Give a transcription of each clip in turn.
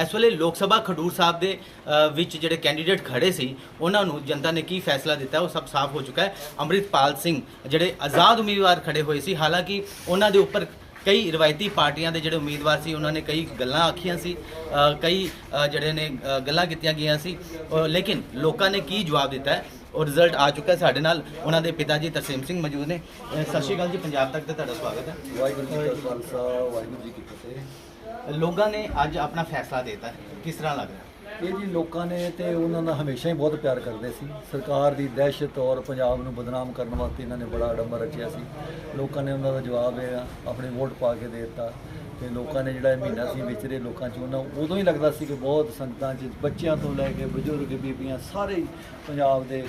ਇਸ ਵੇਲੇ ਲੋਕ ਸਭਾ ਖਡੂਰ ਸਾਹਿਬ ਦੇ ਵਿੱਚ ਜਿਹੜੇ ਕੈਂਡੀਡੇਟ ਖੜੇ ਸੀ, ਉਹਨਾਂ ਨੂੰ ਜਨਤਾ ਨੇ ਕੀ ਫੈਸਲਾ ਦਿੱਤਾ, ਉਹ ਸਭ ਸਾਫ਼ ਹੋ ਚੁੱਕਾ ਹੈ। ਅੰਮ੍ਰਿਤਪਾਲ ਸਿੰਘ ਜਿਹੜੇ ਆਜ਼ਾਦ ਉਮੀਦਵਾਰ ਖੜੇ ਹੋਏ ਸੀ, ਹਾਲਾਂਕਿ ਉਹਨਾਂ ਦੇ ਉੱਪਰ ਕਈ ਰਵਾਇਤੀ ਪਾਰਟੀਆਂ ਦੇ ਜਿਹੜੇ ਉਮੀਦਵਾਰ ਸੀ, ਉਹਨਾਂ ਨੇ ਕਈ ਗੱਲਾਂ ਆਖੀਆਂ ਸੀ ਕਈ ਜਿਹੜੇ ਨੇ ਗੱਲਾਂ ਕੀਤੀਆਂ ਗਈਆਂ ਸੀ। ਲੇਕਿਨ ਲੋਕਾਂ ਨੇ ਕੀ ਜਵਾਬ ਦਿੱਤਾ ਹੈ, ਉਹ ਰਿਜ਼ਲਟ ਆ ਚੁੱਕਾ ਸਾਡੇ ਨਾਲ। ਉਹਨਾਂ ਦੇ ਪਿਤਾ ਜੀ ਤਰਸੇਮ ਸਿੰਘ ਮੌਜੂਦ ਨੇ। ਸਤਿ ਸ਼੍ਰੀ ਅਕਾਲ ਜੀ, ਪੰਜਾਬ ਤੱਕ ਤੇ ਤੁਹਾਡਾ ਸਵਾਗਤ ਹੈ। ਵਾਹਿਗੁਰੂ ਜੀ ਕਾ ਖਾਲਸਾ, ਵਾਹਿਗੁਰੂ ਜੀ ਕੀ ਫਤਿਹ। ਲੋਕਾਂ ਨੇ ਅੱਜ ਆਪਣਾ ਫੈਸਲਾ ਦਿੱਤਾ। ਕਿਸ ਤਰ੍ਹਾਂ ਲੱਗ ਰਿਹਾ? ਇਹ ਜੀ ਲੋਕਾਂ ਨੇ ਤੇ ਉਹਨਾਂ ਦਾ ਹਮੇਸ਼ਾ ਹੀ ਬਹੁਤ ਪਿਆਰ ਕਰਦੇ ਸੀ। ਸਰਕਾਰ ਦੀ ਦਹਿਸ਼ਤ ਔਰ ਪੰਜਾਬ ਨੂੰ ਬਦਨਾਮ ਕਰਨ ਵਾਸਤੇ ਇਹਨਾਂ ਨੇ ਬੜਾ ਅਡੰਬਰ ਰਚਿਆ ਸੀ। ਲੋਕਾਂ ਨੇ ਉਹਨਾਂ ਦਾ ਜਵਾਬ ਇਹ ਆ, ਆਪਣੀ ਵੋਟ ਪਾ ਕੇ ਦੇ ਦਿੱਤਾ। ਤੇ ਲੋਕਾਂ ਨੇ ਜਿਹੜਾ ਇਹ ਮਹੀਨਾ ਸੀ ਵਿਚਰੇ ਲੋਕਾਂ 'ਚ ਉਹਨਾਂ ਉਦੋਂ ਹੀ ਲੱਗਦਾ ਸੀ ਕਿ ਬਹੁਤ ਸੰਗਤਾਂ 'ਚ ਬੱਚਿਆਂ ਤੋਂ ਲੈ ਕੇ ਬਜ਼ੁਰਗ ਬੀਬੀਆਂ ਸਾਰੇ ਪੰਜਾਬ ਦੇ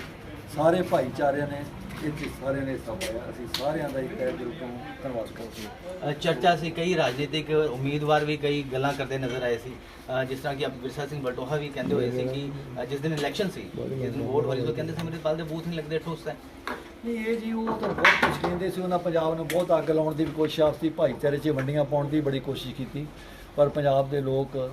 ਸਾਰੇ ਭਾਈਚਾਰਿਆਂ ਨੇ 'ਚ ਸਾਰਿਆਂ ਨੇ ਹਿੱਸਾ ਪਾਇਆ ਅਸੀਂ ਸਾਰਿਆਂ ਦਾ ਇੱਕ ਤਹਿ ਦਿਲ ਤੋਂ ਧੰਨਵਾਦ ਕਰਦੇ ਹਾਂ। ਅ, ਚਰਚਾ ਸੀ ਕਈ ਰਾਜਨੀਤਿਕ ਉਮੀਦਵਾਰ ਵੀ ਕਈ ਗੱਲਾਂ ਕਰਦੇ ਨਜ਼ਰ ਆਏ ਸੀ। ਅ, ਜਿਸ ਤਰ੍ਹਾਂ ਕਿ ਵਿਰਸਾ ਸਿੰਘ ਬਲਟੋਹਾ ਵੀ ਕਹਿੰਦੇ ਹੋਏ ਸੀ ਕਿ ਅ, ਜਿਸ ਦਿਨ ਇਲੈਕਸ਼ਨ ਸੀ ਜਿਸ ਦਿਨ ਵੋਟ ਹੋਈ ਸੀ ਉਹ ਕਹਿੰਦੇ ਸੀ ਅੰਮ੍ਰਿਤਪਾਲ ਦੇ ਬੂਥ ਨਹੀਂ ਲੱਗਦੇ ਠੋਸ ਹੈ। ਨਹੀਂ ਇਹ ਜੀ ਉਹ ਤਾਂ ਬਹੁਤ ਕੁਝ ਕਹਿੰਦੇ ਸੀ। ਉਹਨਾਂ ਪੰਜਾਬ ਨੂੰ ਬਹੁਤ ਅੱਗ ਲਾਉਣ ਦੀ ਵੀ ਕੋਸ਼ਿਸ਼ ਆਪਸੀ ਭਾਈਚਾਰੇ 'ਚ ਵੰਡੀਆਂ ਪਾਉਣ ਦੀ ਬੜੀ ਕੋਸ਼ਿਸ਼ ਕੀਤੀ। ਪਰ ਪੰਜਾਬ ਦੇ ਲੋਕ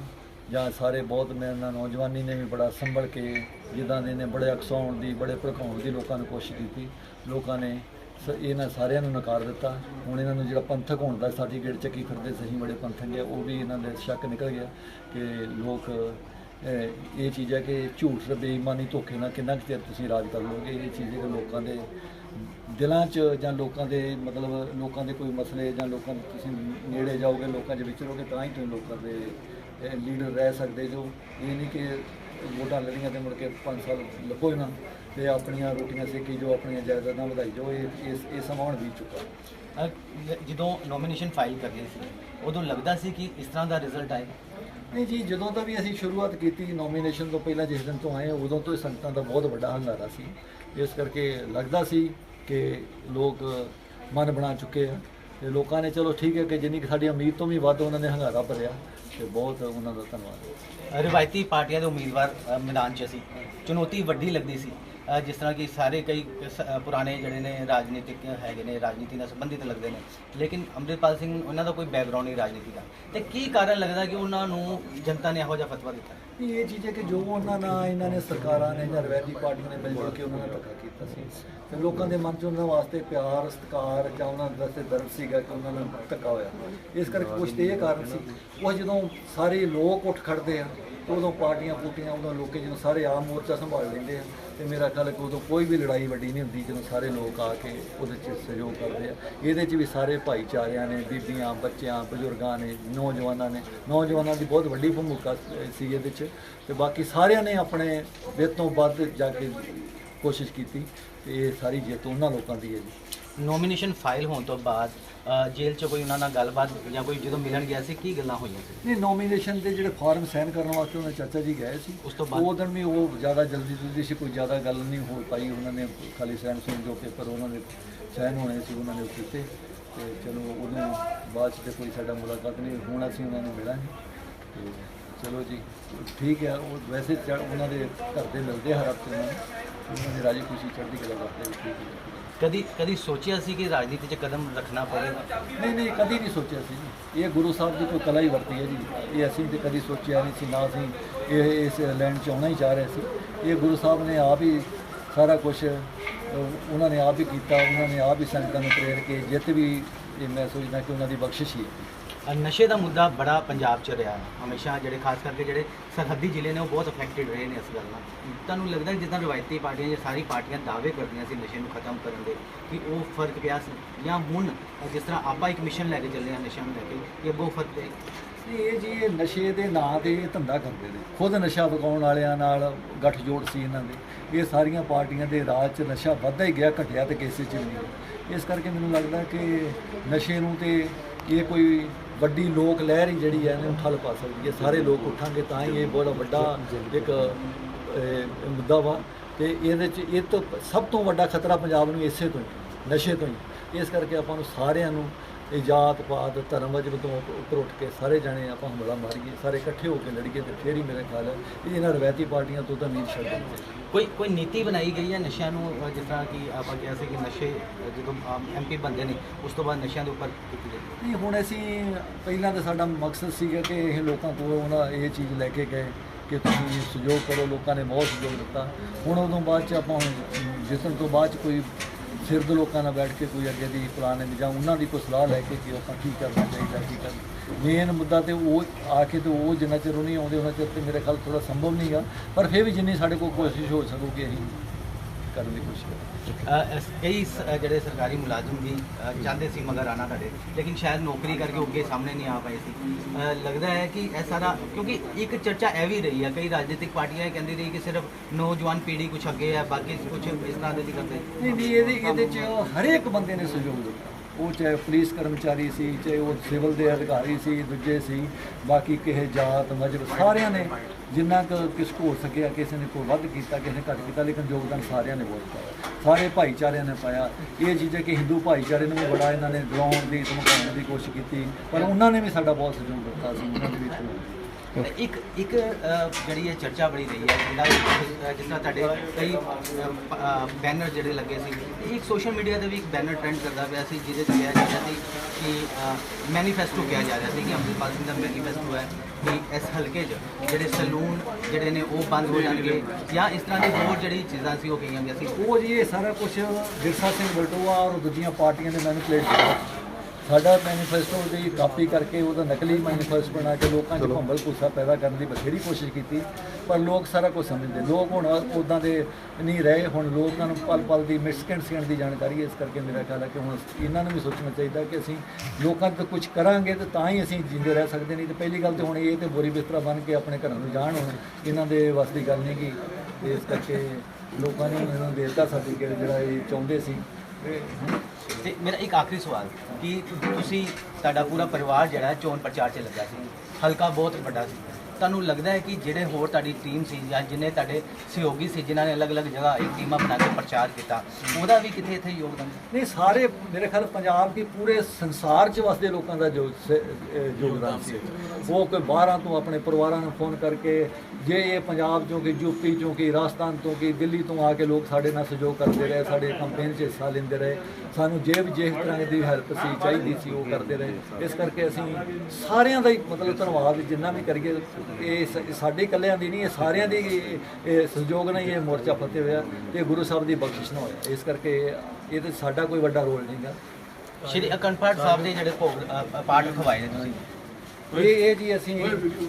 ਜਾਂ ਸਾਰੇ ਬਹੁਤ ਮੇਰੇ ਨਾਲ ਨੌਜਵਾਨੀ ਨੇ ਵੀ ਬੜਾ ਸੰਭਲ ਕੇ ਜਿੱਦਾਂ ਦੇ ਨੇ ਬੜੇ ਅਕਸਾਉਣ ਦੀ, ਬੜੇ ਭੜਕਾਉਣ ਦੀ ਲੋਕਾਂ ਨੂੰ ਕੋਸ਼ਿਸ਼ ਕੀਤੀ। ਲੋਕਾਂ ਨੇ ਸ- ਇਹਨਾਂ ਸਾਰਿਆਂ ਨੂੰ ਨਕਾਰ ਦਿੱਤਾ। ਹੁਣ ਇਹਨਾਂ ਨੂੰ ਜਿਹੜਾ ਪੰਥਕ ਹੋਣ ਦਾ ਸਰਟੀਫਿਕੇਟ ਚੱਕੀ ਫਿਰਦੇ ਸਹੀ ਬੜੇ ਪੰਥਕ ਹੈ ਉਹ ਵੀ ਇਹਨਾਂ ਦੇ ਸ਼ੱਕ ਨਿਕਲ ਗਿਆ ਕਿ ਲੋਕ ਇਹ ਚੀਜ਼ ਹੈ ਕਿ ਝੂਠ ਤੇ ਬੇਈਮਾਨੀ ਧੋਖੇ ਨਾਲ ਕਿੰਨਾ ਕੁ ਚਿਰ ਤੁਸੀਂ ਰਾਜ ਕਰ ਲੋਗੇ ਇਹ ਚੀਜ਼ ਹੈ ਲੋਕਾਂ ਦੇ ਦਿਲਾਂ 'ਚ ਜਾਂ ਲੋਕਾਂ ਦੇ ਮਤਲਬ ਲੋਕਾਂ ਦੇ ਕੋਈ ਮਸਲੇ ਜਾਂ ਲੋਕਾਂ ਦੇ ਤੁਸੀਂ ਨੇੜੇ ਜਾਓਗੇ, ਲੋਕਾਂ 'ਚ ਵਿਚਰੋਗੇ ਤਾਂ ਹੀ ਤੁਸੀਂ ਲੋਕਾਂ ਦੇ ਲੀਡਰ ਰਹਿ ਸਕਦੇ ਜੋ। ਇਹ ਨਹੀਂ ਕਿ ਵੋਟਾਂ ਲੜੀਆਂ ਤੇ ਮੁੜ ਕੇ 5 ਸਾਲ ਲੱਗੋ ਨਾ ਤੇ ਆਪਣੀਆਂ ਰੋਟੀਆਂ ਸੇਕੀ ਜੋ ਆਪਣੀਆਂ ਜਾਇਦਾਦਾਂ ਵਧਾਈ ਜੋ ਇਹ ਇਸ ਇਹ ਸਮਾਂ ਹੁਣ ਬੀਤ ਚੁੱਕਾ। ਜਦੋਂ ਨੋਮੀਨੇਸ਼ਨ ਫਾਈਲ ਕਰਨੀ ਸੀ, ਉਦੋਂ ਲੱਗਦਾ ਸੀ ਕਿ ਇਸ ਤਰ੍ਹਾਂ ਦਾ ਰਿਜ਼ਲਟ ਆਏ ਨਹੀਂ ਜੀ, ਜਦੋਂ ਤੋਂ ਵੀ ਅਸੀਂ ਸ਼ੁਰੂਆਤ ਕੀਤੀ ਨੋਮੀਨੇਸ਼ਨ ਤੋਂ ਪਹਿਲਾਂ ਜਿਸ ਦਿਨ ਤੋਂ ਆਏ ਉਦੋਂ ਤੋਂ ਹੀ ਸੰਗਤਾਂ ਦਾ ਬਹੁਤ ਵੱਡਾ ਹੰਗਾਰਾ ਸੀ। ਇਸ ਕਰਕੇ ਲੱਗਦਾ ਸੀ ਕਿ ਲੋਕ ਮਨ ਬਣਾ ਚੁੱਕੇ ਆ ਤੇ ਲੋਕਾਂ ਨੇ ਚਲੋ ਠੀਕ ਹੈ ਕਿ ਜਿੰਨੀ ਕੁ ਸਾਡੀ ਉਮੀਦ ਤੋਂ ਵੀ ਵੱਧ ਉਹਨਾਂ ਨੇ ਹੰਗਾਰਾ ਭਰਿਆ। ਤੇ ਬਹੁਤ ਉਹਨਾਂ ਦਾ ਧੰਨਵਾਦ। ਰਵਾਇਤੀ ਪਾਰਟੀਆਂ ਦੇ ਉਮੀਦਵਾਰ ਮੈਦਾਨ 'ਚ ਸੀ ਚੁਣੌਤੀ ਵੱਡੀ ਲੱਗਦੀ ਸੀ। ਜਿਸ ਤਰ੍ਹਾਂ ਕਿ ਸਾਰੇ ਕਈ ਪੁਰਾਣੇ ਜਿਹੜੇ ਨੇ ਰਾਜਨੀਤਿਕ ਹੈਗੇ ਨੇ ਰਾਜਨੀਤੀ ਨਾਲ ਸੰਬੰਧਿਤ ਲੱਗਦੇ ਨੇ। ਲੇਕਿਨ ਅੰਮ੍ਰਿਤਪਾਲ ਸਿੰਘ ਉਹਨਾਂ ਦਾ ਕੋਈ ਬੈਕਗ੍ਰਾਉਂਡ ਨਹੀਂ ਰਾਜਨੀਤੀ ਦਾ। ਤੇ ਕੀ ਕਾਰਨ ਲੱਗਦਾ ਕਿ ਉਹਨਾਂ ਨੂੰ ਜਨਤਾ ਨੇ ਇਹੋ ਜਿਹਾ ਫਤਵਾ ਦਿੱਤਾ? ਇਹ ਚੀਜ਼ ਹੈ ਕਿ ਜੋ ਉਹਨਾਂ ਨਾਲ ਇਹਨਾਂ ਨੇ ਸਰਕਾਰਾਂ ਨੇ ਜਾਂ ਰਵਾਇਤੀ ਪਾਰਟੀਆਂ ਨੇ ਮਿਲ ਜੁਲ ਕੇ ਉਹਨਾਂ ਨਾਲ ਧੱਕਾ ਕੀਤਾ ਸੀ। ਤੇ ਲੋਕਾਂ ਦੇ ਮਨ 'ਚ ਉਹਨਾਂ ਵਾਸਤੇ ਪਿਆਰ ਸਤਿਕਾਰ ਜਾਂ ਉਹਨਾਂ ਦੇ ਵਾਸਤੇ ਦਰਦ ਸੀਗਾ ਕਿ ਉਹਨਾਂ ਨਾਲ ਧੱਕਾ ਹੋਇਆ। ਇਸ ਕਰਕੇ ਕੁਛ ਤੇ ਇਹ ਕਾਰਨ ਸੀ। ਉਹ ਜਦੋਂ ਸਾਰੇ ਲੋਕ ਉੱਠ ਖੜਦੇ ਆ, ਉਦੋਂ ਪਾਰਟੀਆਂ ਪੂਟੀਆਂ, ਉਦੋਂ ਲੋਕੇ ਜਦੋਂ ਸਾਰੇ ਆਮ ਮੋਰਚਾ ਸੰਭਾਲ ਲੈਂਦੇ ਆ, ਤੇ ਮੇਰਾ ਖਿਆਲ ਕਿ ਉਦੋਂ ਕੋਈ ਵੀ ਲੜਾਈ ਵੱਡੀ ਨਹੀਂ ਹੁੰਦੀ, ਜਦੋਂ ਸਾਰੇ ਲੋਕ ਆ ਕੇ ਉਹਦੇ 'ਚ ਸਹਿਯੋਗ ਕਰਦੇ ਆ। ਇਹਦੇ 'ਚ ਵੀ ਸਾਰੇ ਭਾਈਚਾਰਿਆਂ ਨੇ, ਬੀਬੀਆਂ, ਬੱਚਿਆਂ, ਬਜ਼ੁਰਗਾਂ ਨੇ, ਨੌਜਵਾਨਾਂ ਨੇ, ਨੌਜਵਾਨਾਂ ਦੀ ਬਹੁਤ ਵੱਡੀ ਭੂਮਿਕਾ ਸੀ ਇਹਦੇ 'ਚ। ਤੇ ਬਾਕੀ ਸਾਰਿਆਂ ਨੇ ਆਪਣੇ ਵਿੱਤ ਤੋਂ ਵੱਧ ਜਾ ਕੇ ਕੋਸ਼ਿਸ਼ ਕੀਤੀ, ਤੇ ਇਹ ਸਾਰੀ ਜਿੱਤ ਉਹਨਾਂ ਲੋਕਾਂ ਦੀ ਹੈ ਜੀ। ਨੋਮੀਨੇਸ਼ਨ ਫਾਈਲ ਹੋਣ ਤੋਂ ਬਾਅਦ ਅ, ਜੇਲ੍ਹ 'ਚ ਕੋਈ ਉਹਨਾਂ ਨਾਲ ਗੱਲਬਾਤ ਜਾਂ ਕੋਈ ਜਦੋਂ ਮਿਲਣ ਗਿਆ ਸੀ ਕੀ ਗੱਲਾਂ ਹੋਈਆਂ ਸੀ? ਨਹੀਂ ਨੋਮੀਨੇਸ਼ਨ ਦੇ ਜਿਹੜੇ ਫਾਰਮ ਸਾਈਨ ਕਰਨ ਵਾਸਤੇ ਉਹਨਾਂ ਚਾਚਾ ਜੀ ਗਏ ਸੀ। ਉਸ ਤੋਂ ਬਾਅਦ? ਉਹ ਦਿਨ ਵੀ ਉਹ ਜ਼ਿਆਦਾ ਜਲਦੀ ਜਲਦੀ ਸੀ ਕੋਈ ਜ਼ਿਆਦਾ ਗੱਲ ਨਹੀਂ ਹੋ ਪਾਈ ਉਹਨਾਂ ਨੇ ਖਾਲੀ ਸਾਈਨ ਸੁਣ ਜੋ ਪੇਪਰ ਉਹਨਾਂ ਦੇ ਸਾਈਨ ਹੋਣੇ ਸੀ ਉਹਨਾਂ ਨੇ ਉਹ ਕੀਤੇ। ਤੇ ਚਲੋ ਉਹਨਾਂ ਬਾਅਦ 'ਚ ਤੇ ਕੋਈ ਸਾਡਾ ਮੁਲਾਕਾਤ ਨਹੀਂ ਹੁਣ ਅਸੀਂ ਉਹਨਾਂ ਨੂੰ ਮਿਲਾਂਗੇ। ਤੇ ਚਲੋ ਜੀ ਠੀਕ ਹੈ ਉਹ ਵੈਸੇ ਚੜ੍ਹ- ਉਹਨਾਂ ਦੇ ਘਰ ਦੇ ਮਿਲਦੇ ਹਰ ਹਫ਼ਤੇ ਉਹਨਾਂ ਨੂੰ। ਉਹਨਾਂ ਦੀ ਰਾਜੀ ਖੁਸ਼ੀ ਚੜ੍ਹਦੀ ਕਲਾ ਕਰਦੇ ਠੀਕ ਹੈ। ਕਦੀ ਕਦੀ ਸੋਚਿਆ ਸੀ ਕਿ ਰਾਜਨੀਤੀ 'ਚ ਕਦਮ ਰੱਖਣਾ ਪਵੇਗਾ ਨਹੀਂ ਨਹੀਂ, ਕਦੀ ਨਹੀਂ ਸੋਚਿਆ ਸੀ ਜੀ। ਇਹ ਗੁਰੂ ਸਾਹਿਬ ਦੀ ਕੋਈ ਕਲਾ ਹੀ ਵਰਤੀ ਹੈ ਜੀ। ਇਹ ਅਸੀਂ ਤੇ ਕਦੀ ਸੋਚਿਆ ਨਹੀਂ ਸੀ, ਨਾ ਅਸੀਂ ਇਹ, ਇਸ ਲੈਂਡ 'ਚ ਆਉਣਾ ਹੀ ਚਾਹ ਰਹੇ ਸੀ। ਇਹ ਗੁਰੂ ਸਾਹਿਬ ਨੇ ਆਪ ਹੀ ਸਾਰਾ ਕੁਝ ਉਹਨਾਂ ਨੇ ਆਪ ਹੀ ਕੀਤਾ, ਉਹਨਾਂ ਨੇ ਆਪ ਹੀ ਸੰਗਤਾਂ ਨੂੰ ਪ੍ਰੇਰ ਕੇ ਜਿੱਤ ਵੀ ਇਹ ਮੈਂ ਸੋਚਦਾ ਕਿ ਉਹਨਾਂ ਦੀ ਬਖਸ਼ਿਸ਼ ਹੀ ਹੈ। ਨਸ਼ੇ ਦਾ ਮੁੱਦਾ ਬੜਾ ਪੰਜਾਬ 'ਚ ਰਿਹਾ ਹੈ। ਹਮੇਸ਼ਾ ਜਿਹੜੇ ਖਾਸ ਕਰਕੇ ਜਿਹੜੇ ਸਰਹੱਦੀ ਜ਼ਿਲ੍ਹੇ ਨੇ ਉਹ ਬਹੁਤ ਅਫੈਕਟਡ ਰਹੇ ਨੇ ਇਸ ਗੱਲ ਨਾਲ। ਤੁਹਾਨੂੰ ਲੱਗਦਾ ਕਿ ਜਿੱਦਾਂ ਰਵਾਇਤੀ ਪਾਰਟੀਆਂ ਜਾਂ ਸਾਰੀ ਪਾਰਟੀਆਂ ਦਾਅਵੇ ਕਰਦੀਆਂ ਸੀ ਨਸ਼ੇ ਨੂੰ ਖਤਮ ਕਰਨ ਦੇ ਕਿ ਉਹ ਫ਼ਰਕ ਪਿਆ ਸੀ ਜਾਂ ਹੁਣ ਜਿਸ ਤਰ੍ਹਾਂ ਆਪਾਂ ਇੱਕ ਮਿਸ਼ਨ ਲੈ ਕੇ ਚੱਲੇ ਹਾਂ ਨਸ਼ਿਆਂ ਨੂੰ ਲੈ ਕੇ ਇਹ ਬਹੁਤ ਫ਼ਰਕ ਪਿਆ। ਨਹੀਂ, ਇਹ ਜੀ ਇਹ ਨਸ਼ੇ ਦੇ ਨਾਂ ਤੇ ਇਹ ਧੰਦਾ ਕਰਦੇ ਨੇ। ਖੁਦ ਨਸ਼ਾ ਵਿਕਾਉਣ ਵਾਲਿਆਂ ਨਾਲ ਗੱਠਜੋੜ ਸੀ ਇਹਨਾਂ ਦੇ। ਇਹ ਸਾਰੀਆਂ ਪਾਰਟੀਆਂ ਦੇ ਰਾਜ 'ਚ ਨਸ਼ਾ ਵੱਧਦਾ ਹੀ ਗਿਆ ਘਟਿਆ ਤੇ ਕਿਸੇ 'ਚ ਨਹੀਂ ਇਸ ਕਰਕੇ ਮੈਨੂੰ ਲੱਗਦਾ ਕਿ ਨਸ਼ੇ ਨੂੰ ਤੇ ਇਹ ਕੋਈ ਵੱਡੀ ਲੋਕ ਲਹਿਰ ਹੀ ਜਿਹੜੀ ਹੈ ਇਹਨੂੰ ਠੱਲ ਪਾ ਸਕਦੀ ਹੈ। ਸਾਰੇ ਲੋਕ ਉੱਠਾਂਗੇ ਤਾਂ ਹੀ ਇਹ ਬਹੁਤ ਵੱਡਾ ਇੱਕ ਮੁੱਦਾ ਵਾ। ਤੇ ਇਹਦੇ 'ਚ ਇਹ ਤੋਂ ਸਭ ਤੋਂ ਵੱਡਾ ਖਤਰਾ ਪੰਜਾਬ ਨੂੰ ਇਸੇ ਤੋਂ ਹੀ, ਨਸ਼ੇ ਤੋਂ ਹੀ। ਇਸ ਕਰਕੇ ਆਪਾਂ ਨੂੰ ਸਾਰਿਆਂ ਨੂੰ ਇਹ ਜਾਤ ਪਾਤ ਧਰਮ ਵਜੋਂ ਤੋਂ ਉੱਪ- ਉੱਪਰ ਉੱਠ ਕੇ ਸਾਰੇ ਜਾਣੇ ਆਪਾਂ ਹਮਲਾ ਮਾਰੀਏ ਸਾਰੇ ਇਕੱਠੇ ਹੋ ਕੇ ਲੜੀਏ ਤੇ ਫੇਰ ਹੀ ਮੇਰੇ ਖਿਆਲ ਹੈ ਇਹ ਇਹਨਾਂ ਰਵਾਇਤੀ ਪਾਰਟੀਆਂ ਤੋਂ ਤਾਂ ਨਹੀਂ ਛੱਡਣਗੇ ਕੋਈ ਕੋਈ ਨੀਤੀ ਬਣਾਈ ਗਈ ਹੈ ਨਸ਼ਿਆਂ ਨੂੰ ਜਿਸ ਤਰ੍ਹਾਂ ਕਿ ਆਪਾਂ ਕਿਹਾ ਸੀ ਕਿ ਨਸ਼ੇ ਜਦੋਂ ਐਮਪੀ ਬੰਦੇ ਨੇ ਉਸ ਤੋਂ ਬਾਅਦ ਨਸ਼ਿਆਂ ਦੇ ਉੱਪਰ ਕੀਤੀ ਜਾਏ ਨਹੀਂ ਹੁਣ ਅਸੀਂ ਪਹਿਲਾਂ ਤਾਂ ਸਾਡਾ ਮਕਸਦ ਸੀਗਾ ਕਿ ਇਹ ਲੋਕਾਂ ਕੋਲ ਉਹਨਾਂ ਇਹ ਚੀਜ਼ ਲੈ ਕੇ ਗਏ ਕਿ ਤੁਸੀਂ ਸਹਿਯੋਗ ਕਰੋ ਲੋਕਾਂ ਨੇ ਬਹੁਤ ਸਹਿਯੋਗ ਦਿੱਤਾ। ਹੁਣ ਉਦੋਂ ਬਾਅਦ ਚ ਆਪਾਂ ਜਿਸਨ ਤੋਂ ਬਾਅਦ ਚ ਕੋਈ ਸਿਰਦ ਲੋਕਾਂ ਨਾਲ ਬੈਠ ਕੇ ਕੋਈ ਅੱਗੇ ਦੀ ਪਲਾਨ ਜਾਂ ਉਹਨਾਂ ਦੀ ਕੋਈ ਸਲਾਹ ਲੈ ਕੇ ਕਿ ਆਪਾਂ ਕੀ ਕਰਨਾ ਚਾਹੀਦਾ, ਕੀ ਕਰਨਾ। ਮੇਨ ਮੁੱਦਾ ਤੇ ਉਹ ਆ ਕੇ ਤੇ ਉਹ ਜਿੰਨਾ ਚਿਰ ਉਹ ਨਹੀਂ ਆਉਂਦੇ, ਉਹਨਾਂ ਚਿਰ ਤੇ ਮੇਰੇ ਖਿਆਲ ਥੋੜਾ ਸੰਭਵ ਨਹੀਂਗਾ ਪਰ ਫਿਰ ਵੀ ਜਿੰਨੀ ਸਾਡੇ ਕੋਲ ਕੋਸ਼ਿਸ਼ ਹੋ ਸਕੂਗੀ, ਅਸੀਂ ਕਰਨ ਦੀ ਕੋਸ਼ਿਸ਼ ਕਰਾਂਗੇ ਕਈ ਜਿਹੜੇ ਸਰਕਾਰੀ ਮੁਲਾਜ਼ਮ ਵੀ ਚਾਹੁੰਦੇ ਸੀ ਮਗਰ ਆਣਾ ਤੁਹਾਡੇ ਲੇਕਿਨ ਸ਼ਾਇਦ ਨੌਕਰੀ ਕਰਕੇ ਅੱਗੇ ਸਾਹਮਣੇ ਨਹੀਂ ਆ ਪਾਏ ਸੀ। ਲੱਗਦਾ ਹੈ ਕਿ ਇਹ ਸਾਰਾ, ਕਿਉਂਕਿ ਇੱਕ ਚਰਚਾ ਇਹ ਵੀ ਰਹੀ ਹੈ, ਕਈ ਰਾਜਨੀਤਿਕ ਪਾਰਟੀਆਂ ਇਹ ਕਹਿੰਦੀ ਰਹੀ ਕਿ ਸਿਰਫ ਨੌਜਵਾਨ ਪੀੜ੍ਹੀ ਕੁਝ ਅੱਗੇ ਹੈ, ਬਾਕੀ ਕੁਝ ਇਸ ਤਰ੍ਹਾਂ ਦੇ ਨਹੀਂ ਕਰਦੇ। ਨਹੀਂ ਨਹੀਂ, ਇਹਦੇ ਇਹਦੇ ਚ ਹਰੇਕ ਬੰਦੇ ਨੇ ਸਹਿਯੋਗ ਦਿੱਤਾ। ਉਹ ਚਾਹੇ ਪੁਲਿਸ ਕਰਮਚਾਰੀ ਸੀ, ਚਾਹੇ ਉਹ ਸਿਵਲ ਦੇ ਅਧਿਕਾਰੀ ਸੀ, ਦੂਜੇ ਸੀ, ਬਾਕੀ ਕਿਸੇ ਜਾਤ ਮਜਬ ਸਾਰਿਆਂ ਨੇ ਜਿੰਨਾ ਕੁ ਕਿਸ ਕੋ ਸਕਿਆ, ਕਿਸੇ ਨੇ ਕੋਈ ਵੱਧ ਕੀਤਾ, ਕਿਸੇ ਨੇ ਘੱਟ ਕੀਤਾ, ਲੇਕਿਨ ਯੋਗਦਾਨ ਸਾਰਿਆਂ ਨੇ ਬਹੁਤ ਪਾਇਆ। ਸਾਰੇ ਭਾਈਚਾਰਿਆਂ ਨੇ ਪਾਇਆ। ਇਹ ਚੀਜ਼ਾਂ ਕਿ ਹਿੰਦੂ ਭਾਈਚਾਰੇ ਨੂੰ ਵੀ ਬੜਾ ਇਹਨਾਂ ਨੇ ਡਰਾਉਣ ਦੀ, ਧਮਕਾਉਣ ਦੀ ਕੋਸ਼ਿਸ਼ ਕੀਤੀ, ਪਰ ਉਹਨਾਂ ਨੇ ਵੀ ਸਾਡਾ ਬਹੁਤ ਸਹਿਯੋਗ ਦਿੱਤਾ ਸੀ, ਉਹਨਾਂ ਦੇ ਵਿੱਚ। ਇੱਕ ਇੱਕ ਜਿਹੜੀ ਇਹ ਚਰਚਾ ਬਣੀ ਰਹੀ ਹੈ, ਜਿਹੜਾ ਜਿਸ ਤਰ੍ਹਾਂ ਤੁਹਾਡੇ ਕਈ ਬੈਨਰ ਜਿਹੜੇ ਲੱਗੇ ਸੀ ਇੱਕ ਸੋਸ਼ਲ ਮੀਡੀਆ ਤੇ ਵੀ ਇੱਕ ਬੈਨਰ ਟ੍ਰੈਂਡ ਕਰਦਾ ਪਿਆ ਸੀ, ਜਿਹਦੇ ਤੇ ਕਿਹਾ ਜਾ ਰਿਹਾ ਸੀ ਕਿ ਮੈਨੀਫੈਸਟੋ ਕਿਹਾ ਜਾ ਰਿਹਾ ਸੀ ਕਿ ਅੰਮ੍ਰਿਤਪਾਲ ਸਿੰਘ ਦਾ ਮੈਨੀਫੈਸਟੋ ਹੈ ਕਿ ਇਸ ਹਲਕੇ 'ਚ ਜਿਹੜੇ ਸਲੂਨ ਜਿਹੜੇ ਨੇ ਉਹ ਬੰਦ ਹੋ ਜਾਣਗੇ ਜਾਂ ਇਸ ਤਰ੍ਹਾਂ ਦੀ ਹੋਰ ਜਿਹੜੀ ਚੀਜ਼ਾਂ ਸੀ ਉਹ ਕਹੀਆਂ ਗਈਆਂ ਸੀ। ਉਹ ਜੀ ਇਹ ਸਾਰਾ ਕੁਝ ਵਿਰਸਾ ਸਿੰਘ ਬਲਟੋਆ ਔਰ ਦੂਜੀਆਂ ਪਾਰਟੀਆਂ ਨੇ ਮੈਨੂਪਲੇਟ ਕੀਤਾ। ਸਾਡਾ ਮੈਨੀਫੈਸਟੋ ਦੀ ਕਾਪੀ ਕਰਕੇ ਉਹਦਾ ਨਕਲੀ ਮੈਨੀਫੈਸਟੋ ਬਣਾ ਕੇ ਲੋਕਾਂ 'ਚ ਭੰਬਲ ਭੂਸਾ ਪੈਦਾ ਕਰਨ ਦੀ ਬਥੇਰੀ ਕੋਸ਼ਿਸ਼ ਕੀਤੀ ਪਰ ਲੋਕ ਸਾਰਾ ਕੁਝ ਸਮਝਦੇ। ਲੋਕ ਹੁਣ ਉਦਾਂ ਦੇ ਨਹੀਂ ਰਹੇ ਹੁਣ ਲੋਕਾਂ ਨੂੰ ਪਲ ਪਲ ਦੀ ਮਿਸਕੈਂਡ ਸਕਿੰਡ ਦੀ ਜਾਣਕਾਰੀ ਇਸ ਕਰਕੇ ਮੇਰਾ ਖਿਆਲ ਹੈ ਕਿ ਹੁਣ ਇਹਨਾਂ ਨੂੰ ਵੀ ਸੋਚਣਾ ਚਾਹੀਦਾ ਕਿ ਅਸੀਂ ਲੋਕਾਂ ਤੋਂ ਕੁਝ ਕਰਾਂਗੇ ਤੇ ਤਾਂ ਹੀ ਅਸੀਂ ਜਿੰਦੇ ਰਹਿ ਸਕਦੇ ਨਹੀਂ ਤੇ ਪਹਿਲੀ ਗੱਲ ਤੇ ਹੁਣ ਇਹ ਤੇ ਬੋਰੀ ਬਿਸਤਰਾ ਬਣ ਕੇ ਆਪਣੇ ਘਰਾਂ ਨੂੰ ਜਾਣ ਹੁਣ ਇਹਨਾਂ ਦੇ ਵੱਸ ਦੀ ਗੱਲ ਨਹੀਂ ਤੇ ਇਸ ਕਰਕੇ ਲੋਕਾਂ ਨੇ ਇਹਨਾਂ ਨੂੰ ਦੇਤਾ ਸਰਟੀਫਿਕੇਟ ਜਿਹੜਾ ਇਹ ਚਾਹੁੰਦੇ ਸੀ। ਤੇ ਮੇਰਾ ਇੱਕ ਆਖਰੀ ਸਵਾਲ ਕਿ ਤੁਸੀਂ ਤੁਹਾਡਾ ਪੂਰਾ ਪਰਿਵਾਰ ਜਿਹੜਾ ਚੋਣ ਪ੍ਰਚਾਰ 'ਚ ਲੱਗਾ ਸੀ। ਹਲਕਾ ਬਹੁਤ ਵੱਡਾ ਸੀ। ਤੁਹਾਨੂੰ ਲੱਗਦਾ ਹੈ ਕਿ ਜਿਹੜੇ ਹੋਰ ਤੁਹਾਡੀ ਟੀਮ ਸੀ ਜਾਂ ਜਿੰਨੇ ਤੁਹਾਡੇ ਸਹਿਯੋਗੀ ਸੀ, ਜਿਨ੍ਹਾਂ ਨੇ ਅਲੱਗ-ਅਲੱਗ ਜਗ੍ਹਾ ਇੱਕ ਟੀਮਾਂ ਬਣਾ ਕੇ ਪ੍ਰਚਾਰ ਕੀਤਾ, ਉਹਦਾ ਵੀ ਕਿਤੇ ਇੱਥੇ ਯੋਗਦਾਨ ਨਹੀਂ, ਸਾਰੇ ਮੇਰੇ ਖਿਆਲ ਪੰਜਾਬ ਕੀ ਪੂਰੇ ਸੰਸਾਰ 'ਚ ਵਸਦੇ ਲੋਕਾਂ ਦਾ ਜੋ ਯੋਗਦਾਨ ਸੀ। ਉਹ ਕੋਈ ਬਾਹਰਾਂ ਤੋਂ ਆਪਣੇ ਪਰਿਵਾਰਾਂ ਨੂੰ ਫੋਨ ਕਰਕੇ, ਜੇ ਇਹ ਪੰਜਾਬ ਚੋਂ ਕਿ ਯੂਪੀ ਚੋਂ ਕਿ, ਰਾਜਸਥਾਨ ਤੋਂ ਕਿ, ਦਿੱਲੀ ਤੋਂ ਆ ਕੇ ਲੋਕ ਸਾਡੇ ਨਾਲ ਸਹਿਯੋਗ ਕਰਦੇ ਰਹੇ, ਸਾਡੇ ਕੈਂਪੇਨ 'ਚ ਹਿੱਸਾ ਲੈਂਦੇ ਰਹੇ, ਸਾਨੂੰ ਜੇ ਵੀ ਜਿਸ ਤਰ੍ਹਾਂ ਦੀ ਹੈਲਪ ਸੀ, ਚਾਹੀਦੀ ਸੀ, ਉਹ ਕਰਦੇ ਰਹੇ। ਇਸ ਕਰਕੇ ਅਸੀਂ ਸਾਰਿਆਂ ਦਾ ਹੀ ਮਤਲਬ ਧੰਨਵਾਦ ਜਿੰਨਾ ਵੀ ਕਰੀਏ ਇਹ ਸਾਡੇ ਇਕੱਲਿਆਂ ਦੀ ਨਹੀਂ ਇਹ ਸਾਰਿਆਂ ਦੀ ਸਹਿਯੋਗ ਨਾਲ ਇਹ ਮੋਰਚਾ ਫਤਿਹ ਹੋਇਆ ਤੇ ਗੁਰੂ ਸਾਹਿਬ ਦੀ ਬਖਸ਼ਿਸ਼ ਨਾਲ ਹੋਇਆ। ਇਸ ਕਰਕੇ ਇਹ ਤੇ ਸਾਡਾ ਕੋਈ ਵੱਡਾ ਰੋਲ ਨਹੀਂਗਾ ਸ਼੍ਰੀ ਅਖੰਡ ਪਾਠ ਸਾਹਿਬ ਦੇ ਜਿਹੜੇ ਭੋਗ ਪਾਠ ਰਖਵਾਏ ਨੇ ਤੁਸੀਂ? ਇਹ ਇਹ ਜੀ ਅਸੀਂ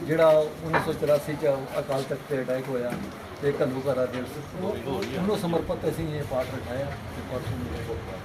ਜਿਹੜਾ 1984 ਚ ਅਕਾਲ ਤਖਤ ਤੇ ਅਟੈਕ ਹੋਇਆ ਤੇ ਘੱਲੂਘਾਰਾ ਦਿਵਸ ਉਹ- ਉਹਨੂੰ ਸਮਰਪਿਤ ਅਸੀਂ ਇਹ ਪਾਠ ਰਖਾਇਆ ਤੇ ਪਰਸੋਂ ਨੂੰ।